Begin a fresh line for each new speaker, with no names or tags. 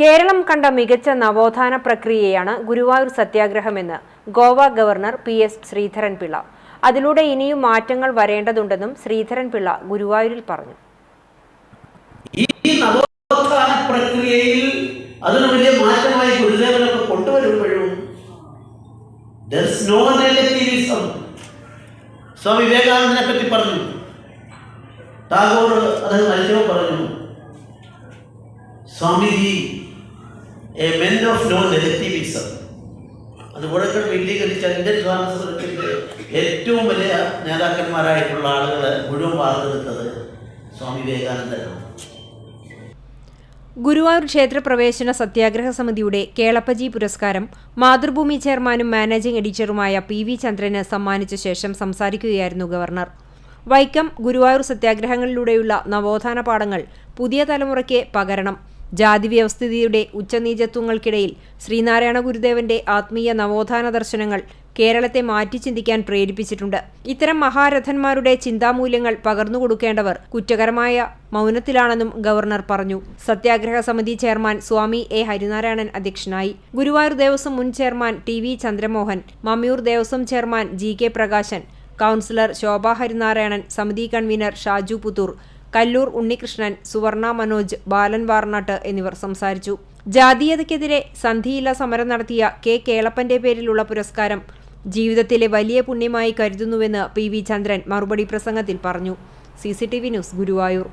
കേരളം കണ്ട മികച്ച നവോത്ഥാന പ്രക്രിയയാണ് Guruvayur സത്യാഗ്രഹമെന്ന് Goa governor P S Sreedharan Pillai. അതിലൂടെ ഇനിയും മാറ്റങ്ങൾ വരേണ്ടതുണ്ടെന്നും ശ്രീധരൻപിള്ള ഗുരുവായൂരിൽ പറഞ്ഞു.
ഈ നവോത്ഥാന പ്രക്രിയയിൽ അതിന് വലിയ മാറ്റമായി ഗുരുദേവനൊക്കെ കൊണ്ടുവരുമ്പോഴും. സ്വാമി വിവേകാനന്ദനെ പറ്റി പറഞ്ഞു. ടാഗോർ അദ്ദേഹം മരിച്ചപ്പോൾ പറഞ്ഞു Swamiji a men of no negativism അതുപോലെ വിപുലീകരിച്ച ഇന്ത്യൻ സ്വാതന്ത്ര്യത്തിന്റെ ഏറ്റവും വലിയ നേതാക്കന്മാരായിട്ടുള്ള ആളുകൾ മുഴുവൻ വാർത്തെടുത്തത് സ്വാമി വിവേകാനന്ദനാണ്.
ഗുരുവായൂർ ക്ഷേത്രപ്രവേശന സത്യാഗ്രഹ സമിതിയുടെ കേളപ്പജി പുരസ്കാരം മാതൃഭൂമി ചെയർമാനും മാനേജിംഗ് എഡിറ്ററുമായ പി വി ചന്ദ്രന് സമ്മാനിച്ച ശേഷം സംസാരിക്കുകയായിരുന്നു ഗവർണർ. വൈക്കം ഗുരുവായൂർ സത്യാഗ്രഹങ്ങളിലൂടെയുള്ള നവോത്ഥാന പാഠങ്ങൾ പുതിയ തലമുറയ്ക്ക് പകരണം. ജാതി വ്യവസ്ഥിതിയുടെ ഉച്ചനീചത്വങ്ങൾക്കിടയിൽ ശ്രീനാരായണ ഗുരുദേവന്റെ ആത്മീയ നവോത്ഥാന ദർശനങ്ങൾ കേരളത്തെ മാറ്റി ചിന്തിക്കാൻ പ്രേരിപ്പിച്ചിട്ടുണ്ട്. ഇത്തരം മഹാരഥന്മാരുടെ ചിന്താമൂല്യങ്ങൾ പകർന്നുകൊടുക്കേണ്ടവർ കുറ്റകരമായ മൗനത്തിലാണെന്നും ഗവർണർ പറഞ്ഞു. സത്യാഗ്രഹ സമിതി ചെയർമാൻ സ്വാമി എ ഹരിനാരായണൻ അധ്യക്ഷനായി. ഗുരുവായൂർ ദേവസ്വം മുൻ chairman T V Chandramohan Mammiyur Devaswom chairman G K Prakashan councillor Shobha Harinarayanan സമിതി കൺവീനർ ഷാജു പുത്തൂർ കല്ലൂർ ഉണ്ണികൃഷ്ണൻ സുവർണ മനോജ് ബാലൻ വാർനാട്ട് എന്നിവർ സംസാരിച്ചു. ജാതീയതയ്ക്കെതിരെ സന്ധിയില്ല സമരം നടത്തിയ കെ കേളപ്പന്റെ പേരിലുള്ള പുരസ്കാരം ജീവിതത്തിലെ വലിയ പുണ്യമായി കരുതുന്നുവെന്ന് പി വി ചന്ദ്രൻ മറുപടി പ്രസംഗത്തിൽ പറഞ്ഞു. C news Guruvayur.